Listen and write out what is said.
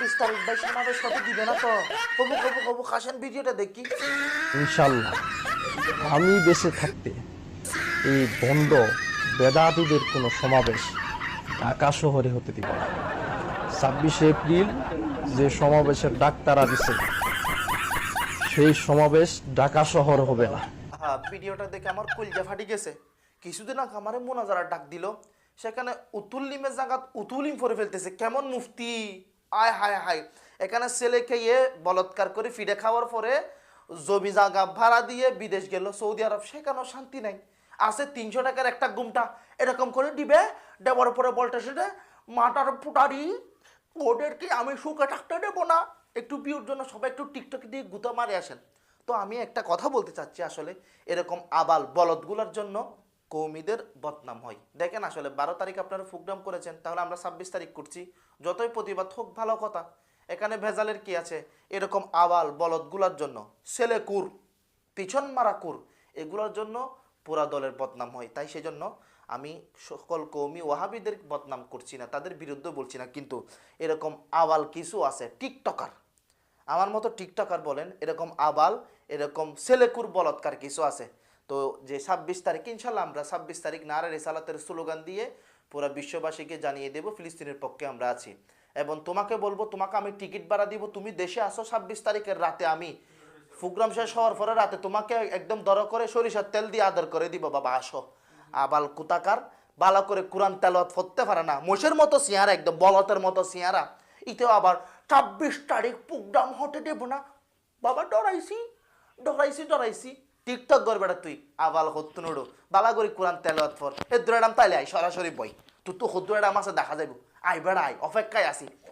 ছাব্বিশ তারিখ ভাই সমাবেশ হতে দিবে না তো। কবু কবু কবু ভিডিওটা দেখি। ইনশাল্লাহ। আমি বেঁচে থাকতে এই বন্ড বেদাতিদের কোনো সমাবেশ ঢাকা শহরে হতে দিব না। ছাব্বিশে এপ্রিল যে সমাবেশের ডাক তারা দিছে সেই সমাবেশ ঢাকা শহর হবে না। হ্যাঁ ভিডিওটা দেখে আমার কলজা ফাটি গেছে। কিছুদিন আগে আমারে মোনাজারা ডাক দিল। সেখানে উতুল্লিমের জায়গাত উতুলিম করে ফেলতেছে। কেমন মুফতি? আয়, হায় হায়। এখানে ছেলে খেয়ে বলৎকার করে ফিরে খাওয়ার পরে জমি জায়গা ভাড়া দিয়ে বিদেশ গেল সৌদি আরব। সেখানেও শান্তি নাই। আছে তিনশো টাকার একটা গুমটা। এরকম করে দিবে দেওয়ার পরে বলটা সেটা, মাটার ফুটারি ওদেরকে আমি সুখে থাকতে দেবো না। একটু বিউর জন্য সবাই একটু টিকটক দিয়ে গুতা মারে আসেন। তো আমি একটা কথা বলতে চাচ্ছি আসলে, এরকম আবাল বলদগুলোর জন্য। কৌমিদের বদনাম হয়। দেখেন আসলে বারো তারিখ আপনারা প্রোগ্রাম করেছেন, তাহলে আমরা ছাব্বিশ তারিখ করছি। যতই প্রতিবাদ হোক, ভালো কথা। এখানে ভেজালের কি আছে? এরকম আওয়াল বলদগুলোর জন্য। ছেলে কুর, পিছন মারা কুর, এগুলোর জন্য পুরা দলের বদনাম হয়। তাই সেজন্য আমি সকল কৌমি ওয়াহাবিদের বদনাম করছি না, তাদের বিরুদ্ধে বলছি না। কিন্তু এরকম আওয়াল কিছু আছে, টিকটকার। আমার মতো টিকটকার বলেন, এরকম আবাল এরকম ছেলেকুর বলৎকার কিছু আছে। তো যে ছাব্বিশ তারিখ, ইনশাল্লাহ আমরা ছাব্বিশ তারিখ নারা রেসালাতের স্লোগান দিয়ে পুরো বিশ্ববাসীকে জানিয়ে দেব, ফিলিস্তিনের পক্ষে আমরা আছি। এবং তোমাকে বলব, তোমাকে আমি টিকিট ভাড়া দিব, তুমি দেশে আসো, ছাব্বিশ তারিখের রাতে আমি প্রোগ্রাম শেষ হওয়ার পরে রাতে তোমাকে একদম দর করে সরিষার তেল দিয়ে আদর করে দিব, বাবা আসো। আবাল কুতাকার, ভালো করে কোরআন তেলত ফরতে পারে না। মোষের মতো সিয়ারা একদম বলতের মতো সিয়ারা ইতেও আবার ছাব্বিশ তারিখ প্রোগ্রাম হতে দেব না। বাবা ডরাইছি ডরাইছি ডরাইছি। টিকটক না তুই। আবাল হত্যু নোডো। বালা করি কোরআন তেলত ফর এ নাম তাইলে আই সরাসরি বই। তুই তো হদ্দুরাডাম আছে, দেখা যাইব। আই বেড়া আই অপেক্ষায় আছি।